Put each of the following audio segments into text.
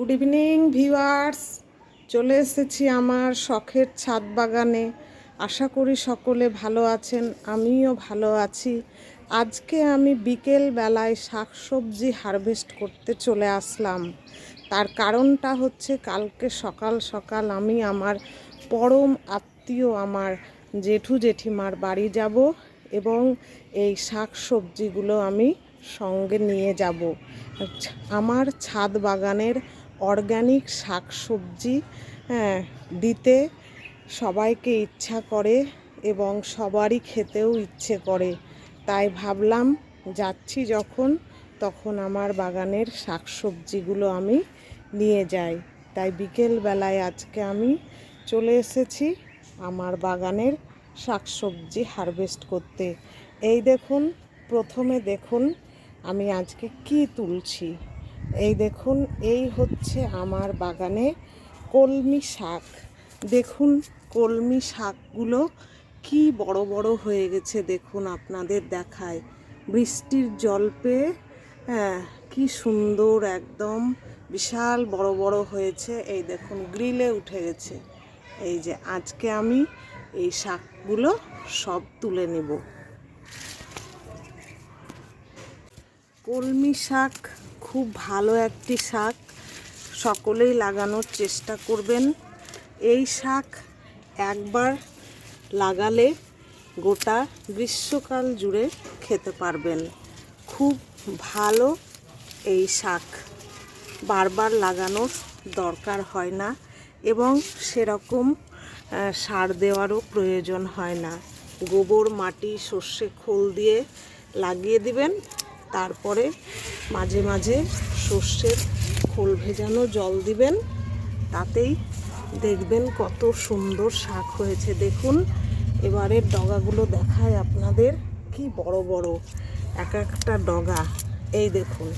Good evening viewers চলে এসেছি আমার শখের ছাদ বাগানে। আশা করি সকলে ভালো আছেন আমিও ভালো আছি। আজকে আমি বিকেল বেলায় শাকসবজি হারভেস্ট করতে চলে আসলাম। তার কারণটা হচ্ছে কালকে সকাল সকাল আমি আমার পরম আত্মীয় আমার জেঠু জেঠিমার বাড়ি যাব এবং এই শাক সবজিগুলো আমি সঙ্গে নিয়ে যাব। আচ্ছা, আমার ছাদ বাগানের অর্গানিক শাক সবজি হ্যাঁ দিতে সবাইকে ইচ্ছা করে এবং সবারই খেতেও ইচ্ছে করে। তাই ভাবলাম, যাচ্ছি যখন, তখন আমার বাগানের শাক সবজিগুলো আমি নিয়ে যাই। তাই বিকেল বেলায় আজকে আমি চলে এসেছি আমার বাগানের শাকসবজি হারভেস্ট করতে। এই দেখুন, প্রথমে দেখুন আমি আজকে কি তুলছি। এই দেখুন, এই হচ্ছে আমার বাগানে কলমি শাক। দেখুন, কলমি শাকগুলো কি বড় বড় হয়ে গেছে দেখুন আপনাদের দেখায়। বৃষ্টির জল পেয়ে হ্যাঁ কি সুন্দর একদম বিশাল বড় বড় হয়েছে। এই দেখুন, গ্রিলে উঠে গেছে। এই যে আজকে আমি এই শাকগুলো সব তুলে নেব। কলমি শাক খুব ভালো একটি শাক। সকলেই লাগানোর চেষ্টা করবেন। এই শাক একবার লাগালে গোটা গ্রীষ্মকাল জুড়ে খেতে পারবেন। খুব ভালো এই শাক। বারবার লাগানোর দরকার হয় না এবং সেরকম সার দেওয়ারও প্রয়োজন হয় না। গোবর, মাটি, সর্ষে, খোল দিয়ে লাগিয়ে দিবেন। তারপরে মাঝে মাঝে সর্ষের খোল ভেজানো জল দিবেন। তাতেই দেখবেন কত সুন্দর শাক হয়েছে। দেখুন, এবারের ডগাগুলো দেখায় আপনাদের কি বড় বড়। এক একটা ডগা। এই দেখুন,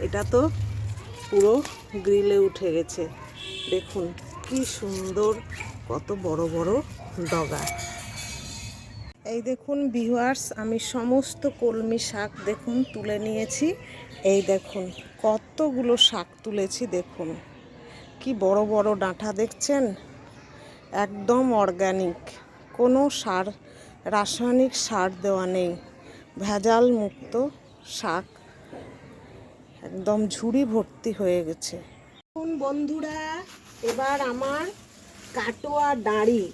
এটা তো পুরো গ্রিলে উঠে গেছে। দেখুন, কি সুন্দর, কত বড় বড় ডগা। এই দেখুন ভিউয়ার্স, আমি সমস্ত কলমি শাক দেখুন তুলে নিয়েছি। এই দেখুন, কতগুলো শাক তুলেছি দেখুন। কি বড় বড় ডাঁটা দেখছেন? একদম অর্গানিক কোনো সার, রাসায়নিক সার দেওয়া নেই। ভেজাল মুক্ত শাক। একদম ঝুড়ি ভর্তি হয়ে গেছে। বন্ধুরা, এবার আমার কাটোয়া ডাঁড়ি।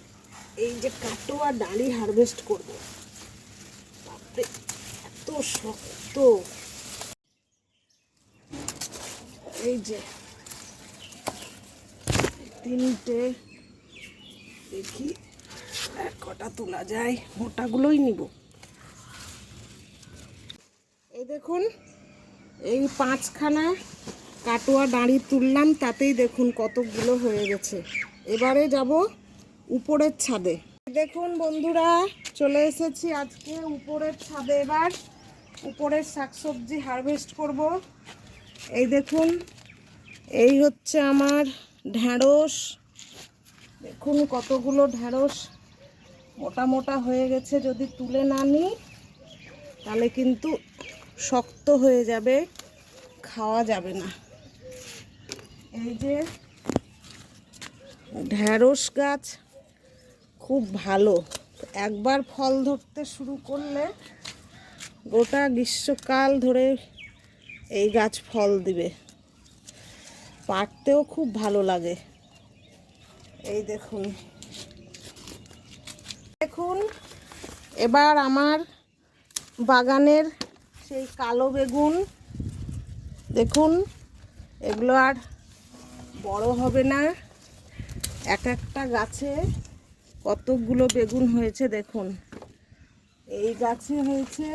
এই যে কাটোয়া ডাঁড়ি হারভেস্ট করব। এত শক্ত। এই যে, তিনটে, দেখি কটা তোলা যায়, মোটাগুলোই নিব। এই দেখুন, এই পাঁচখানা কাটোয়া দাঁড়ি তুললাম, তাতেই দেখুন কতগুলো হয়ে গেছে। এবারে যাব উপরের ছাদে। দেখুন বন্ধুরা, চলে এসেছি আজকে উপরের ছাদে এবার। উপরের শাকসবজি হারভেস্ট করব। এই দেখুন, এই হচ্ছে আমার ঢ্যাঁড়স। দেখুন কতগুলো ঢ্যাঁড়স মোটা মোটা হয়ে গেছে, যদি তুলে না নিই, তাহলে কিন্তু শক্ত হয়ে যাবে, খাওয়া যাবে না। এই যে ঢ্যাঁড়স গাছ খুব ভালো। একবার ফল ধরতে শুরু করলে গোটা গ্রীষ্মকাল ধরে এই গাছ ফল দিবে। পাকতেও খুব ভালো লাগে। এই দেখুন। দেখুন, এবার আমার বাগানের সেই কালো বেগুন। দেখুন, এগুলো আর বড় হবে না। এক একটা গাছে কতগুলো বেগুন হয়েছে দেখুন। এই গাছে হয়েছে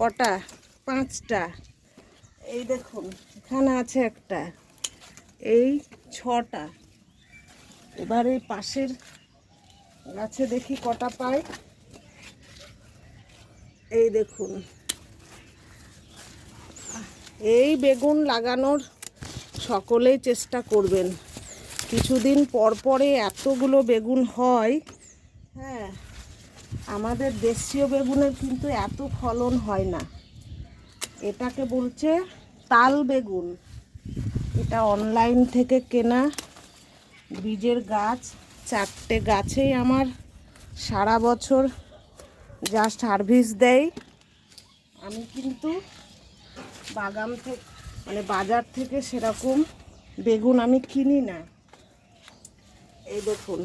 কটা? পাঁচটা। এই দেখুন, এখানে আছে একটা। এই ছটা। এবার এই পাশের গাছে দেখি কটা পাই। এই দেখুন। এই বেগুন লাগানোর সকলেই চেষ্টা করবেন। কিছুদিন পর পরে এতগুলো বেগুন হয় হ্যাঁ আমাদের দেশীয় বেগুনের কিন্তু এত ফলন হয় না। এটাকে বলছে তাল বেগুন। এটা অনলাইন থেকে কেনা, বীজের গাছ, চারটে গাছেই আমার সারা বছর জাস্ট সার্ভিস দেয়। আমি কিন্তু বাগান থেকে মানে বাজার থেকে সেরকম বেগুন আমি কিনি না। এই দেখুন,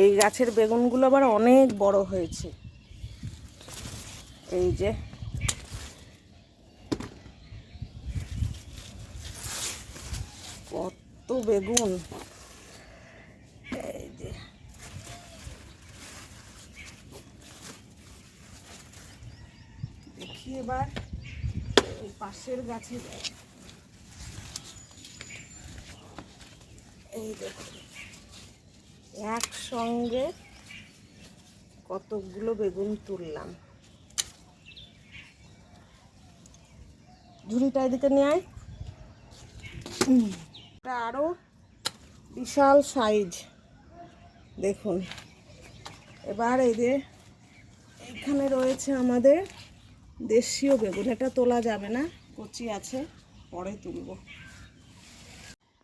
এই গাছের বেগুনগুলো আবার অনেক বড় হয়েছে এই যে, কত বেগুন এই যে, দেখি এবার এই পাশের গাছে। এই দেখুন একসঙ্গে কতগুলো বেগুন তুললাম। ঝুড়িটা এদিকে নিয়ে আয়। আরও বিশাল সাইজ। দেখুন, এবার এই যে এখানে রয়েছে আমাদের দেশীয় বেগুন। এটা তোলা যাবে না, কচি আছে, পরে তুলব।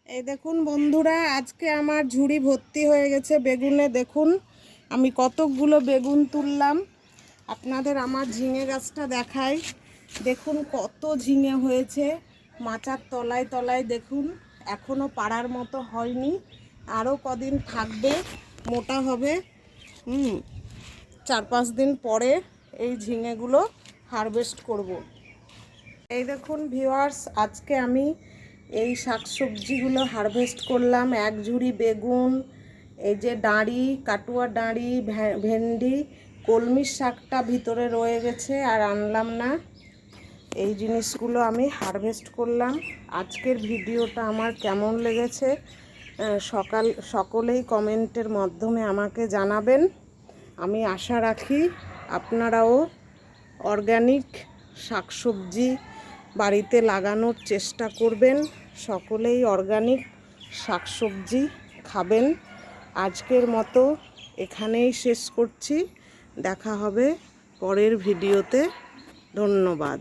এই দেখুন বন্ধুরা, আজকে আমার ঝুড়ি ভর্তি হয়ে গেছে বেগুনে। দেখুন, আমি কতকগুলো বেগুন তুললাম। আপনাদের আমার ঝিঙে গাছটা দেখাই। দেখুন, কত ঝিঙে হয়েছে। মাচার তলায় তলায় দেখুন এখনও পাড়ার মতো হয়নি। আরও কদিন থাকবে, মোটা হবে। হুম, চার পাঁচ দিন পরে এই ঝিঙেগুলো হারভেস্ট করব। এই দেখুন, ভিউয়ার্স, আজকে আমি এই শাকসবজিগুলো হারভেস্ট করলাম, এক ঝুড়ি বেগুন, এই যে ডাঁড়ি, কাটুয়া ডাঁড়ি ভেন্ডি, কলমির শাকটা ভিতরে রয়ে গেছে আর আনলাম না। এই জিনিসগুলো আমি হারভেস্ট করলাম। আজকের ভিডিওটা আমার কেমন লেগেছে সকাল, সকলেই কমেন্টের মাধ্যমে আমাকে জানাবেন। আমি আশা রাখি আপনারাও অর্গানিক শাকসবজি বাড়িতে লাগানোর চেষ্টা করবেন। সকলেই অর্গানিক শাকসবজি খাবেন। আজকের মতো এখানেই শেষ করছি। দেখা হবে পরের ভিডিওতে। ধন্যবাদ।